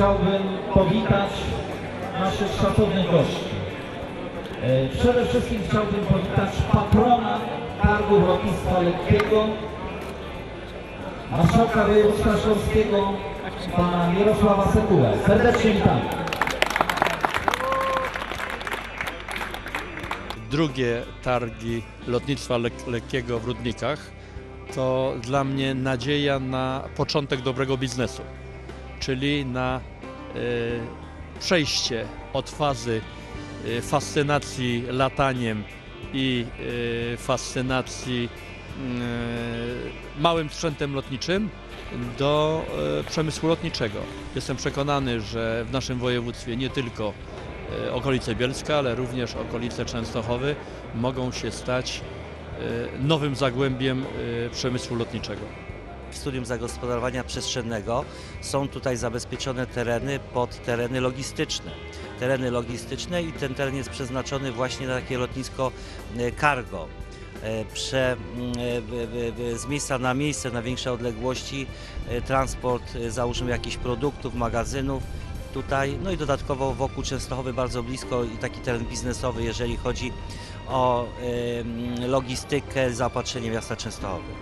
chciałbym powitać naszych szacownych gości. E, Przede wszystkim chciałbym powitać patrona targu lotnictwa lekkiego, marszałka województwa śląskiego, pana Mirosława Sekulę. Serdecznie witamy. drugie targi lotnictwa lek lekkiego w Rudnikach to dla mnie nadzieja na początek dobrego biznesu, czyli na e, przejście od fazy e, fascynacji lataniem i e, fascynacji małym sprzętem lotniczym do przemysłu lotniczego. Jestem przekonany, że w naszym województwie nie tylko okolice Bielska, ale również okolice Częstochowy mogą się stać nowym zagłębiem przemysłu lotniczego. Studium zagospodarowania przestrzennego są tutaj zabezpieczone tereny pod tereny logistyczne. Tereny logistyczne i ten teren jest przeznaczony właśnie na takie lotnisko e, cargo. E, Prze, e, z miejsca na miejsce, na większe odległości, transport, załóżmy jakichś produktów, magazynów tutaj, no i dodatkowo wokół Częstochowy bardzo blisko i taki teren biznesowy, jeżeli chodzi o logistykę, zaopatrzenie miasta Częstochowy.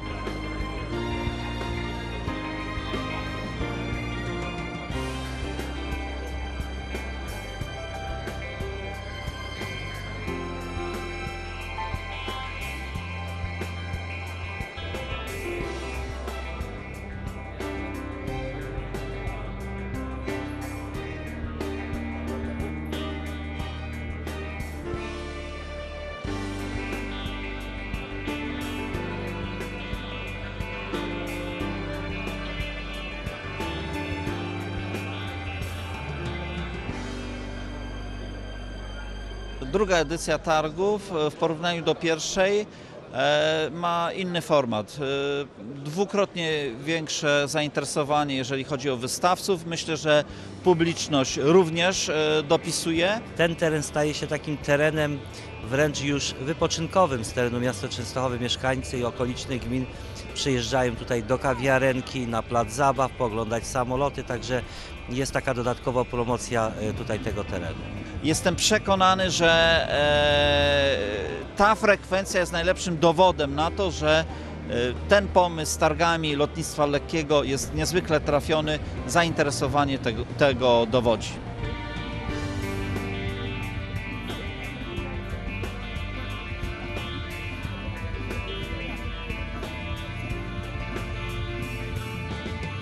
Druga edycja targów e, w porównaniu do pierwszej e, ma inny format. E, Dwukrotnie większe zainteresowanie, jeżeli chodzi o wystawców. Myślę, że publiczność również dopisuje. ten teren staje się takim terenem wręcz już wypoczynkowym z terenu miasta Częstochowy. Mieszkańcy i okolicznych gmin przyjeżdżają tutaj do kawiarenki, na plac zabaw, pooglądać samoloty, także jest taka dodatkowa promocja tutaj tego terenu. Jestem przekonany, że e, ta frekwencja jest najlepszym dowodem na to, że e, ten pomysł z targami lotnictwa lekkiego jest niezwykle trafiony. Zainteresowanie tego, tego dowodzi.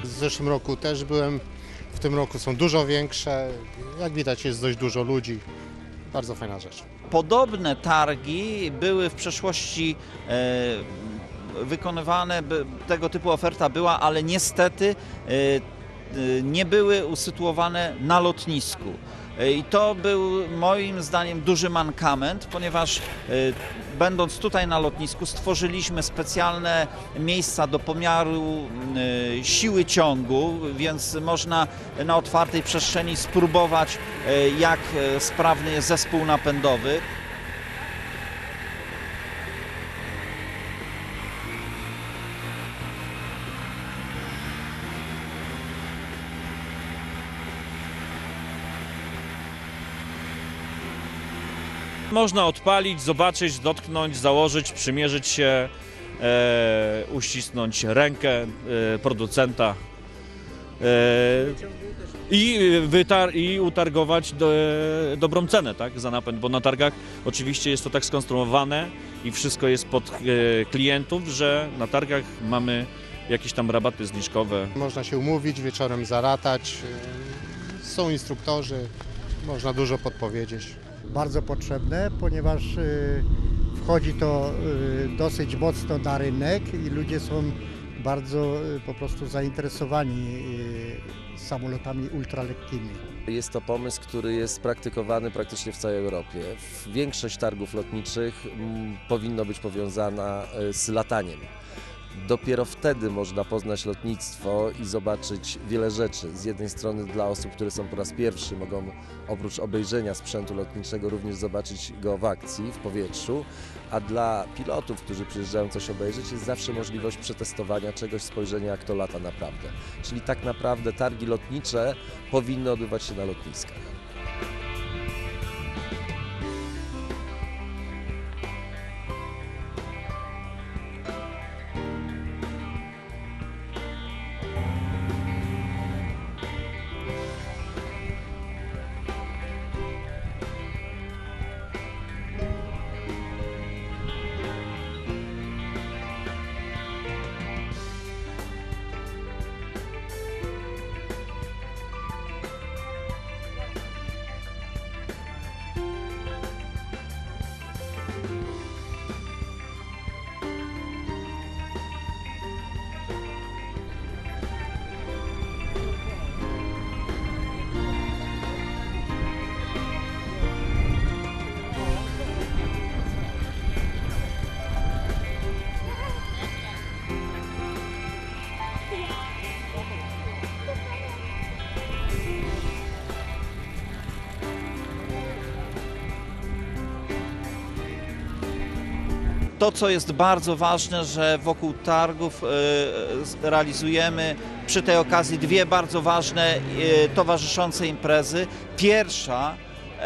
W zeszłym roku też byłem, w tym roku są dużo większe. Jak widać jest dość dużo ludzi. Bardzo fajna rzecz. Podobne targi były w przeszłości e, wykonywane, tego typu oferta była, ale niestety e, nie były usytuowane na lotnisku. E, I to był moim zdaniem duży mankament, ponieważ e, będąc tutaj na lotnisku stworzyliśmy specjalne miejsca do pomiaru siły ciągu, więc można na otwartej przestrzeni spróbować jak sprawny jest zespół napędowy. Można odpalić, zobaczyć, dotknąć, założyć, przymierzyć się, e, uścisnąć rękę e, producenta e, i, wytar- i utargować do, e, dobrą cenę tak, za napęd, bo na targach oczywiście jest to tak skonstruowane i wszystko jest pod e, klientów, że na targach mamy jakieś tam rabaty zniżkowe. Można się umówić, wieczorem zaratać. Yy, Są instruktorzy, można dużo podpowiedzieć. bardzo potrzebne, ponieważ y, wchodzi to y, dosyć mocno na rynek i ludzie są bardzo y, po prostu zainteresowani samolotami ultralekkimi. Jest to pomysł, który jest praktykowany praktycznie w całej Europie. Większość targów lotniczych mm, powinno być powiązana z lataniem. Dopiero wtedy można poznać lotnictwo i zobaczyć wiele rzeczy. Z jednej strony dla osób, które są po raz pierwszy, mogą oprócz obejrzenia sprzętu lotniczego również zobaczyć go w akcji, w powietrzu, a dla pilotów, którzy przyjeżdżają coś obejrzeć, jest zawsze możliwość przetestowania czegoś, spojrzenia jak to lata naprawdę. Czyli tak naprawdę targi lotnicze powinny odbywać się na lotniskach. To, co jest bardzo ważne, że wokół targów z- realizujemy przy tej okazji dwie bardzo ważne e, towarzyszące imprezy. Pierwsza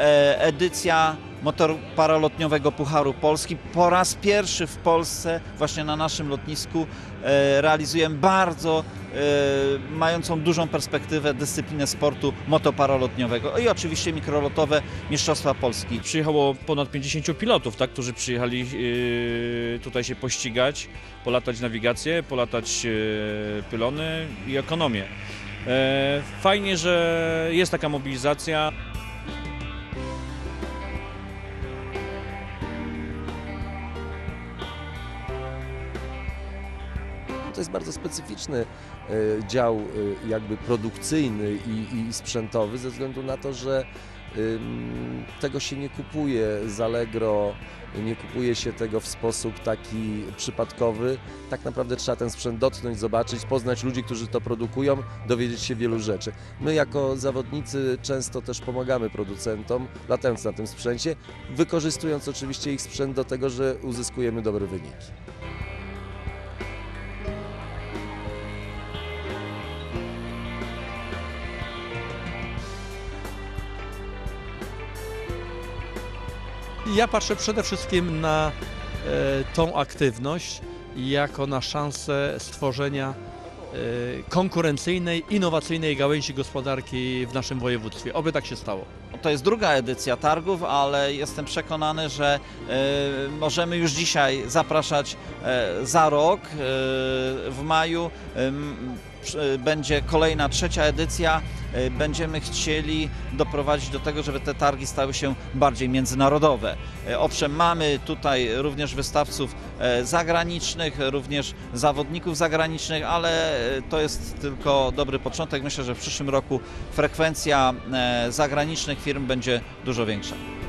e, edycja motoparalotniowego Pucharu Polski. Po raz pierwszy w Polsce, właśnie na naszym lotnisku, e, realizujemy bardzo e, mającą dużą perspektywę dyscyplinę sportu motoparalotniowego i oczywiście mikrolotowe Mistrzostwa Polski. Przyjechało ponad 50 pilotów, tak, którzy przyjechali tutaj się pościgać, polatać nawigację, polatać pylony i ekonomię. Fajnie, że jest taka mobilizacja. To jest bardzo specyficzny e, dział e, jakby produkcyjny i, i sprzętowy ze względu na to, że tego się nie kupuje z Allegro, nie kupuje się tego w sposób taki przypadkowy. Tak naprawdę trzeba ten sprzęt dotknąć, zobaczyć, poznać ludzi, którzy to produkują, dowiedzieć się wielu rzeczy. My jako zawodnicy często też pomagamy producentom, latając na tym sprzęcie, wykorzystując oczywiście ich sprzęt do tego, że uzyskujemy dobre wyniki. Ja patrzę przede wszystkim na e, tą aktywność jako na szansę stworzenia e, konkurencyjnej, innowacyjnej gałęzi gospodarki w naszym województwie. Oby tak się stało. To jest druga edycja targów, ale jestem przekonany, że e, możemy już dzisiaj zapraszać e, za rok. e, w maju będzie kolejna trzecia edycja. Będziemy chcieli doprowadzić do tego, żeby te targi stały się bardziej międzynarodowe. Owszem, mamy tutaj również wystawców zagranicznych, również zawodników zagranicznych, ale to jest tylko dobry początek. Myślę, że w przyszłym roku frekwencja zagranicznych firm będzie dużo większa.